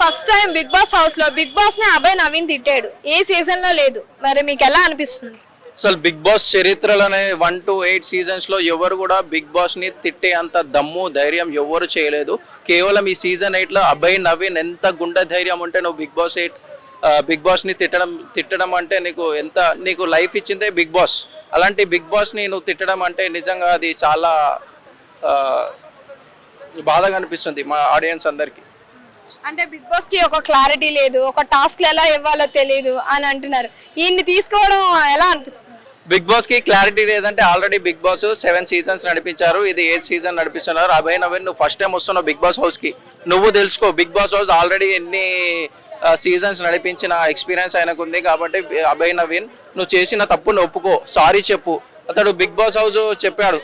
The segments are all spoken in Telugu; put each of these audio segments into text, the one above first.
ఫస్ట్ టైం బిగ్ బాస్ హౌస్లో బిగ్ బాస్ని అభయ్ నవీన్ తిట్టాడు. ఏ సీజన్లో లేదు. మరి మీకు ఎలా అనిపిస్తుంది? అసలు బిగ్ బాస్ చరిత్రలోనే వన్ టు ఎయిట్ సీజన్స్లో ఎవరు కూడా బిగ్ బాస్ని తిట్టే అంత దమ్ము ధైర్యం ఎవరు చేయలేదు. కేవలం ఈ సీజన్ ఎయిట్లో అభయ్ నవీన్ ఎంత గుండె ధైర్యం ఉంటే నువ్వు బిగ్ బాస్ ఎయిట్ బిగ్ బాస్ని తిట్టడం తిట్టడం అంటే నీకు ఎంత నీకు లైఫ్ ఇచ్చిందే బిగ్ బాస్. అలాంటి బిగ్ బాస్ని నువ్వు తిట్టడం అంటే నిజంగా అది చాలా బాధగా అనిపిస్తుంది మా ఆడియన్స్ అందరికీ. అంటే బిగ్ బాస్కి ఒక క్లారిటీ లేదు ఒక టాస్క్ ఎలా ఇవ్వాలో తెలియదు అని అంటున్నారు. ఈయన్ని తీసుకోవడం ఎలా అనిపిస్తుంది? బిగ్ బాస్కి క్లారిటీ లేదంటే already Big Boss seven seasons నడిపించారు. ఇది ఎయిత్ సీజన్ నడిపిస్తున్నారు? అభయ నవీన్ నువ్వు ఫస్ట్ టైం వస్తున్నావు బిగ్ బాస్ హౌస్కి. నువ్వు తెలుసుకో బిగ్ బాస్ హౌస్ ఆల్రెడీ ఎన్ని సీజన్స్ నడిపించిన ఎక్స్పీరియన్స్ ఆయనకు ఉంది కాబట్టి అభయ్ నవీన్ నువ్వు చేసిన తప్పును ఒప్పుకో సారీ చెప్పు. అతడు బిగ్ బాస్ హౌస్ చెప్పాడు.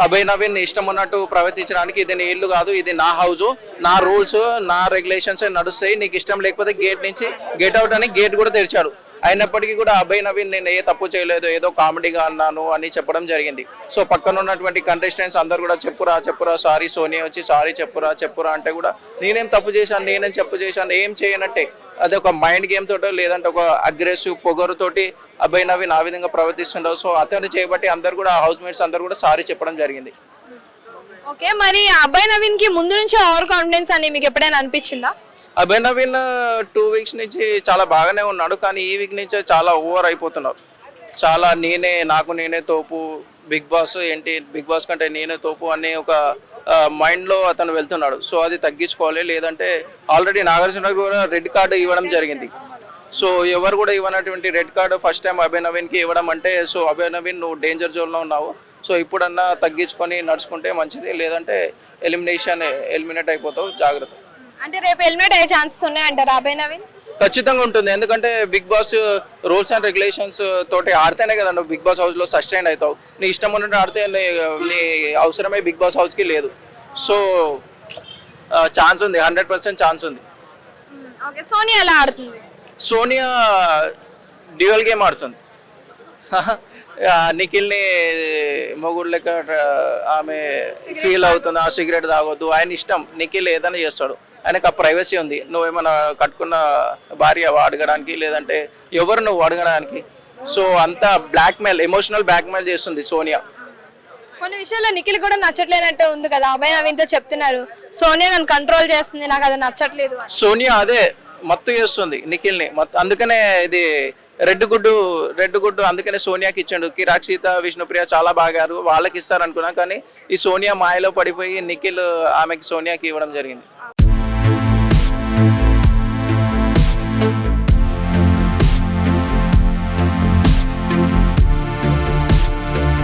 అభయ్ నవీన్ ఇష్టం ఉన్నట్టు ప్రవర్తించడానికి ఇది నీ ఇల్లు కాదు ఇది నా హౌస్ నా రూల్స్ నా రెగ్యులేషన్స్ నడుస్తాయి నీకు ఇష్టం లేకపోతే గేట్ నుంచి గేట్ అవుట్ అని గేట్ కూడా తెరిచాడు. అయినప్పటికీ కూడా అభయ్ నవీన్ నేను ఏ తప్పు చేయలేదు ఏదో కామెడీగా అన్నాను అని చెప్పడం జరిగింది. సో పక్కన ఉన్నటువంటి కంటెస్టెంట్స్ అందరు కూడా చెప్పురా చెప్పురా సారీ సోనియా వచ్చి సారీ చెప్పురా చెప్పురా అంటే కూడా నేనేం తప్పు చేశాను నేనేం తప్పు చేశాను ఏం చేయనట్టే. అది ఒక మైండ్ గేమ్ తోటో లేదంటే ఒక అగ్రెసివ్ పొగరుతోటి అభయ్ నవీన్ ఆ విధంగా ప్రవర్తిస్తుండవు సో అతను చేయబట్టి అందరు కూడా హౌస్ మేట్స్ అందరు కూడా సారీ చెప్పడం జరిగింది. ఓకే మరి అభయ్ నవీన్కి ముందు నుంచి ఓవర్ కాన్ఫిడెన్స్ అని మీకు ఎప్పుడైనా అనిపించిందా? అభయ్ నవీన్ టూ వీక్స్ నుంచి చాలా బాగానే ఉన్నాడు కానీ ఈ వీక్ నుంచి చాలా ఓవర్ అయిపోతున్నారు. చాలా నేనే నాకు నేనే తోపు బిగ్ బాస్ ఏంటి బిగ్ బాస్ కంటే నేనే తోపు అనే ఒక మైండ్లో అతను వెళ్తున్నాడు. సో అది తగ్గించుకోవాలి. లేదంటే ఆల్రెడీ నాగార్జున కూడా రెడ్ కార్డు ఇవ్వడం జరిగింది. సో ఎవరు కూడా ఇవ్వనటువంటి red card first time Abhay నవీన్కి ఇవ్వడం అంటే సో అభయ నవీన్ నువ్వు డేంజర్ జోన్లో ఉన్నావు. సో ఇప్పుడన్నా తగ్గించుకొని నడుచుకుంటే మంచిది. లేదంటే ఎలిమినేషన్ ఎలిమినేట్ అయిపోతావు. జాగ్రత్త. అంటే రేపు హెల్మెట్ అయ్యే ఛాన్సెస్ ఉన్నాయంటారా అభయ నవీన్? ఖచ్చితంగా ఉంటుంది. ఎందుకంటే Big Boss rules and regulations తోటి ఆడితేనే కదా నువ్వు బిగ్ బాస్ హౌస్లో సస్టైన్ అవుతావు. నీ ఇష్టం ఉన్నట్టు ఆడితే నీ నీ అవసరమే బిగ్ బాస్ హౌస్కి లేదు. సో ఛాన్స్ ఉంది. హండ్రెడ్ పర్సెంట్ ఛాన్స్ ఉంది. సోనియా ఎలా ఆడుతుంది? సోనియా డ్యూయల్ గేమ్ ఆడుతుంది. నిఖిల్ని మొగుడు లెక్క ఆమె ఫీల్ అవుతుంది. ఆ సిగరెట్ తాగొద్దు. ఆయన ఇష్టం. నిఖిల్ ఏదైనా చేస్తాడు. ఆయనకు ఆ ప్రైవసీ ఉంది. నువ్వేమైనా కట్టుకున్న భార్య అడగడానికి లేదంటే ఎవరు నువ్వు అడగడానికి? సో అంతా బ్లాక్మెయిల్ ఎమోషనల్ బ్లాక్మెయిల్ చేస్తుంది సోనియా. కొన్ని విషయాల్లో నిఖిల్ కూడా నచ్చట్లేదంటే ఉంది కదా. అభయ్ నవీన్తో చెప్తున్నారు. సోనియా నన్ను కంట్రోల్ చేస్తుంది. నాకు అది నచ్చట్లేదు సోనియా అదే మత్తు చేస్తుంది నిఖిల్ని. మత్తు అందుకనే ఇది రెడ్ గుడ్డు రెడ్ గుడ్డు అందుకనే సోనియాకి ఇచ్చాడు. కిరాక్ సీత విష్ణుప్రియ చాలా బాగారు వాళ్ళకి ఇస్తారు అనుకున్నా కానీ ఈ సోనియా మాయలో పడిపోయి నిఖిల్ ఆమెకి సోనియాకి ఇవ్వడం జరిగింది.